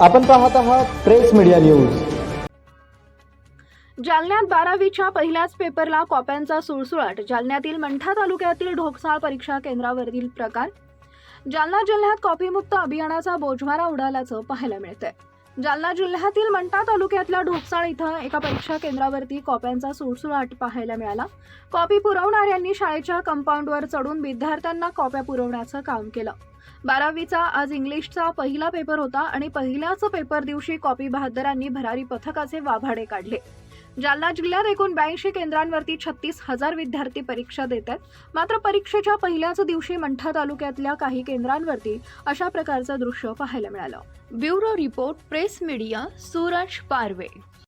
आपण पाहत आहात प्रेस मीडिया न्यूज. जालन्यात बारावीच्या पहिल्याच पेपरला कॉप्यांचा सुळसुळाट. जालन्यातील मंठा तालुक्यातील ढोकसाळ परीक्षा केंद्रावरील प्रकार. जालना जिल्ह्यात कॉपीमुक्त अभियानाचा बोजमारा उडाल्याचं पाहायला मिळतंय. जालना जिल्ह्यातील मंठा तालुक्यातल्या ढोकसाळ इथं एका परीक्षा केंद्रावरती कॉप्यांचा सुळसुळाट पाहायला मिळाला. कॉपी पुरवणाऱ्यांनी शाळेच्या कंपाऊंडवर चढून विद्यार्थ्यांना कॉप्या पुरवण्याचं काम केलं. बारावीचा आज इंग्लिशचा पहिला पेपर होता आणि पहिल्याच पेपर दिवशी कॉपी बहादरांनी भरारी पथकाचे वाभाडे काढले. जालना जिल्ह्यात एकूण ब्याऐंशी केंद्रांवरती छत्तीस हजार विद्यार्थी परीक्षा देत आहेत. मात्र परीक्षेच्या पहिल्याच दिवशी मंठा तालुक्यातल्या काही केंद्रांवरती अशा प्रकारचं दृश्य पाहायला मिळालं. Bureau report press media Suraj Parve.